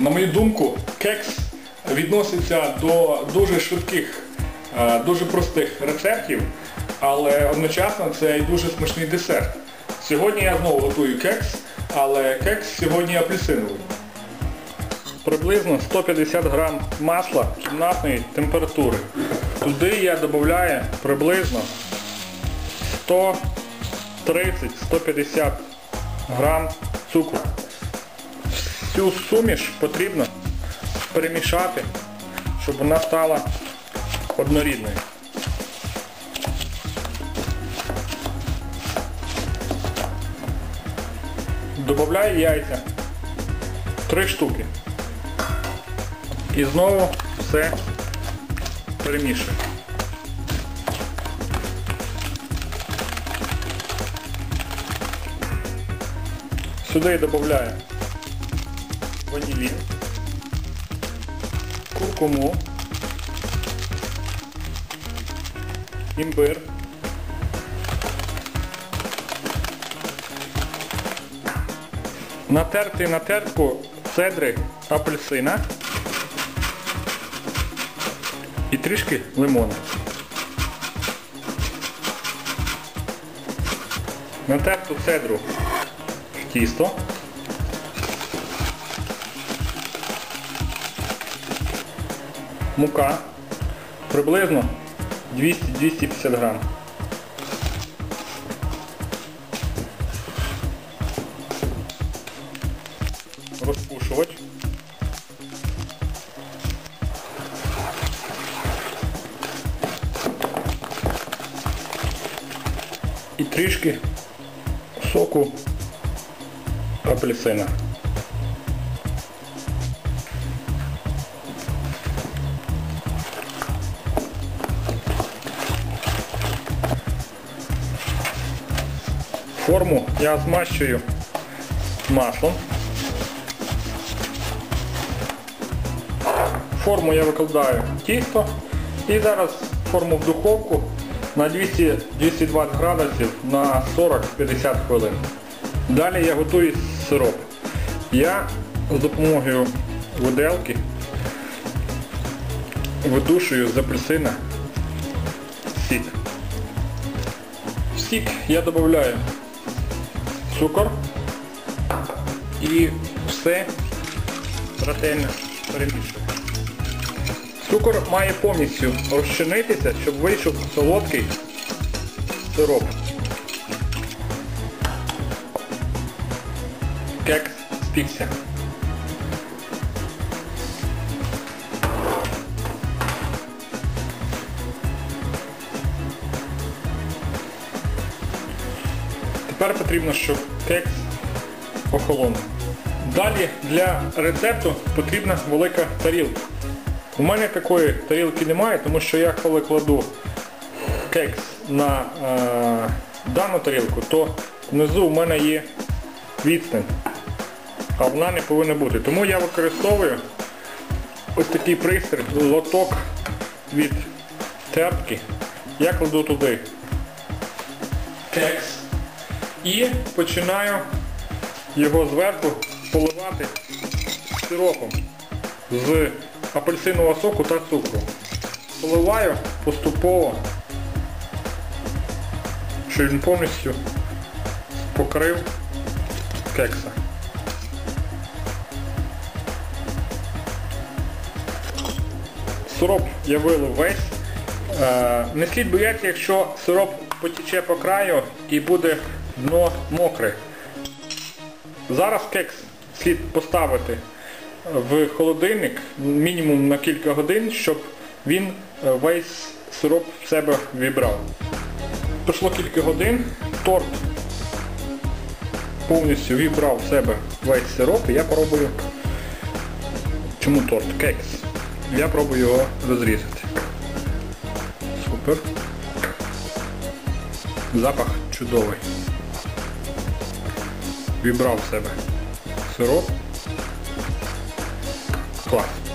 На мою думку, кекс відноситься до дуже швидких, е, дуже простих рецептів, але одночасно це і дуже смачний десерт. Сьогодні я знову готую кекс, але кекс сьогодні апельсиновий. Приблизно 150 грам масла кімнатної температури. Туди я додаю приблизно 130-150 грам цукру. Цю суміш потрібно перемішати, щоб вона стала однорідною. Добавляю яйця. Три штуки. І знову все перемішую. Сюди додаю ванілін, куркуму, імбир, натерти на тертку цедри апельсина і трішки лимона. Натерту цедру в тісто. Мука приблизно 200-250 грам. Розпушувач. І трішки соку апельсина. Форму я змащую маслом. Форму я викладаю тісто і зараз форму в духовку на 200-220 градусів на 40-50 хвилин. Далі я готую сироп. Я з допомогою виделки видушую з апельсина сік. В сік я додаю цукор і все ретельно перемішуємо. Цукор має повністю розчинитися, щоб вийшов солодкий сироп. Кекс спікся. Тепер потрібно, щоб кекс охолонув. Далі для рецепту потрібна велика тарілка. У мене такої тарілки немає, тому що я коли кладу кекс на е, дану тарілку, то внизу у мене є відстань, а вона не повинна бути. Тому я використовую ось такий пристрій, лоток від тертки. Я кладу туди кекс і починаю його зверху поливати сиропом з апельсинового соку та цукру. Поливаю поступово, щоб він повністю покрив кекса. Сироп я вилив весь. Е, Не слід боятися, якщо сироп потіче по краю і буде дно мокре. Зараз кекс слід поставити в холодильник мінімум на кілька годин, щоб він е, весь сироп в себе вібрав. Пройшло кілька годин, торт повністю вібрав в себе весь сироп і я пробую. Чому торт? Кекс. Я пробую його розрізати. Супер. Запах чудовий. Вібрав в себе сироп. Клас.